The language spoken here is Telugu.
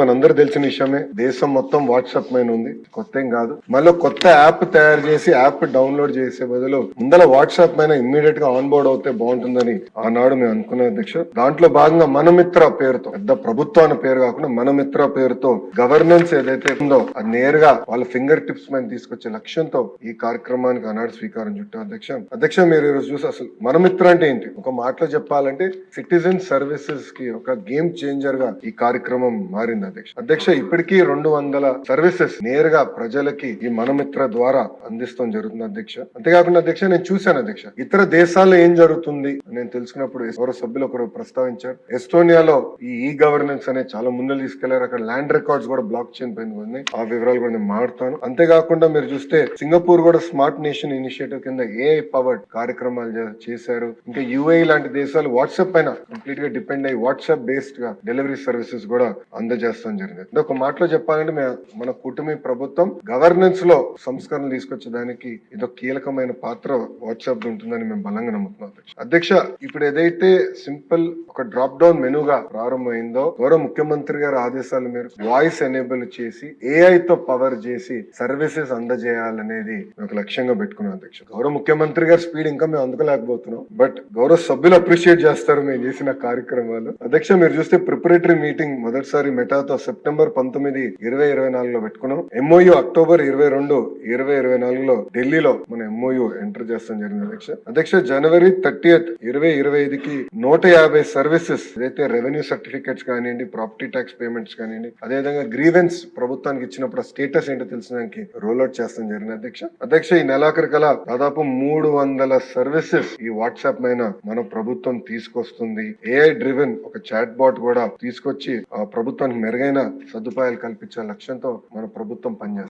మనందరూ తెలిసిన విషయమే. దేశం మొత్తం వాట్సాప్ మైన ఉంది. కొత్త ఏం కాదు. మళ్ళీ కొత్త యాప్ తయారు చేసి యాప్ డౌన్లోడ్ చేసే బదులు ముందర వాట్సాప్ పైన ఇమ్మీడియట్గా ఆన్ బోర్డ్ అవుతే బాగుంటుందని ఆనాడు మేము అనుకున్నాం అధ్యక్ష. దాంట్లో భాగంగా మనమిత్ర పేరుతో పెద్ద ప్రభుత్వం అనే పేరు కాకుండా మనమిత్ర పేరుతో గవర్నెన్స్ ఏదైతే ఉందో అది నేరుగా వాళ్ళ ఫింగర్ టిప్స్ పైన తీసుకొచ్చే లక్ష్యంతో ఈ కార్యక్రమానికి ఆనాడు స్వీకారం చుట్టాం అధ్యక్ష. అధ్యక్ష మీరు ఈరోజు చూసి అసలు మనమిత్ర అంటే ఏంటి? ఒక మాటలో చెప్పాలంటే సిటిజన్ సర్వీసెస్కి ఒక గేమ్ చేంజర్గా ఈ కార్యక్రమం మారింది అధ్యక్ష. అధ్యక్ష ఇప్పటికీ రెండు వందల సర్వీసెస్ నేరుగా ప్రజలకి ఈ మనమిత్ర ద్వారా అందిస్తాం జరుగుతుంది అధ్యక్ష. అంతేకాకుండా అధ్యక్ష నేను చూశాను అధ్యక్ష. ఇతర దేశాల్లో ఏం జరుగుతుంది నేను తెలుసుకున్నప్పుడు ఎవరో సభ్యులు ఒకరు ప్రస్తావించారు. ఎస్టోనియాలో ఈ ఈ గవర్నెన్స్ అనేది చాలా ముందు తీసుకెళ్ళారు. అక్కడ ల్యాండ్ రికార్డ్స్ కూడా బ్లాక్ చైన్ పైన ఉన్నాయి. ఆ వివరాలు కూడా నేను మాట్లాడతాను. అంతేకాకుండా మీరు చూస్తే సింగపూర్ కూడా స్మార్ట్ నేషన్ ఇనిషియేటివ్ కింద ఏఐ పవర్డ్ కార్యక్రమాలు చేశారు. ఇంకా యుఏ లాంటి దేశాలు వాట్సాప్ పైన కంప్లీట్గా డిపెండ్ అయ్యి వాట్సాప్ బేస్డ్గా డెలివరీ సర్వీసెస్ కూడా చేస్తాం జరిగింది. అంటే ఒక మాటలో చెప్పాలంటే మన కూటమి ప్రభుత్వం గవర్నెన్స్లో సంస్కరణలు తీసుకొచ్చేదానికి ఇది ఒక కీలకమైన పాత్ర వాట్సాప్ ఉంటుందని మేము బలంగా నమ్ముతున్నాం అధ్యక్ష. అధ్యక్ష ఇప్పుడు ఏదైతే సింపుల్ ఒక డ్రాప్ డౌన్ మెనూగా ప్రారంభమైందో గౌరవ ముఖ్యమంత్రి గారి ఆదేశాల మేరకు వాయిస్ ఎనేబుల్ చేసి ఏఐ తో పవర్ చేసి సర్వీసెస్ అందజేయాలనేది ఒక లక్ష్యంగా పెట్టుకున్నాం అధ్యక్ష. గౌరవ ముఖ్యమంత్రి గారి స్పీడ్ ఇంకా మేము అందుకోలేకపోతున్నాం. బట్ గౌరవ సభ్యులు అప్రిషియేట్ చేస్తారు మేము చేసిన కార్యక్రమాలు. అధ్యక్ష మీరు చూస్తే ప్రిపరేటరీ మీటింగ్ మొదటిసారి మెటాతో సెప్టెంబర్ పంతొమ్మిది ఇరవై ఇరవై నాలుగులో పెట్టుకున్నాం. ఎంఓయూ అక్టోబర్ ఇరవై రెండు ఇరవై ఇరవై నాలుగులో ఢిల్లీలో మన ఎంఓయూ ఎంటర్ చేస్తాం జరిగింది అధ్యక్ష. అధ్యక్ష జనవరి థర్టీఎత్ ఇరవై ఇరవై ఐదుకి నూట యాభై సర్వీసెస్ ఏదైతే రెవెన్యూ సర్టిఫికేట్స్ కానివ్వండి ప్రాపర్టీ ట్యాక్స్ పేమెంట్స్ కానివ్వండి అదేవిధంగా గ్రీవెన్స్ ప్రభుత్వానికి ఇచ్చినప్పుడు స్టేటస్ ఏంటో తెలిసినానికి రోల్ అవుట్ చేస్తాం జరిగింది అధ్యక్ష. అధ్యక్ష ఈ నెలాఖరు కల దాదాపు మూడు వందల సర్వీసెస్ ఈ వాట్సాప్ పైన మన ప్రభుత్వం తీసుకొస్తుంది. ఏఐ డ్రివెన్ ఒక చాట్ బాట్ కూడా తీసుకొచ్చి ఆ ప్రభుత్వానికి మెరుగైన సదుపాయాలు కల్పించే లక్ష్యంతో మన ప్రభుత్వం పనిచేస్తుంది.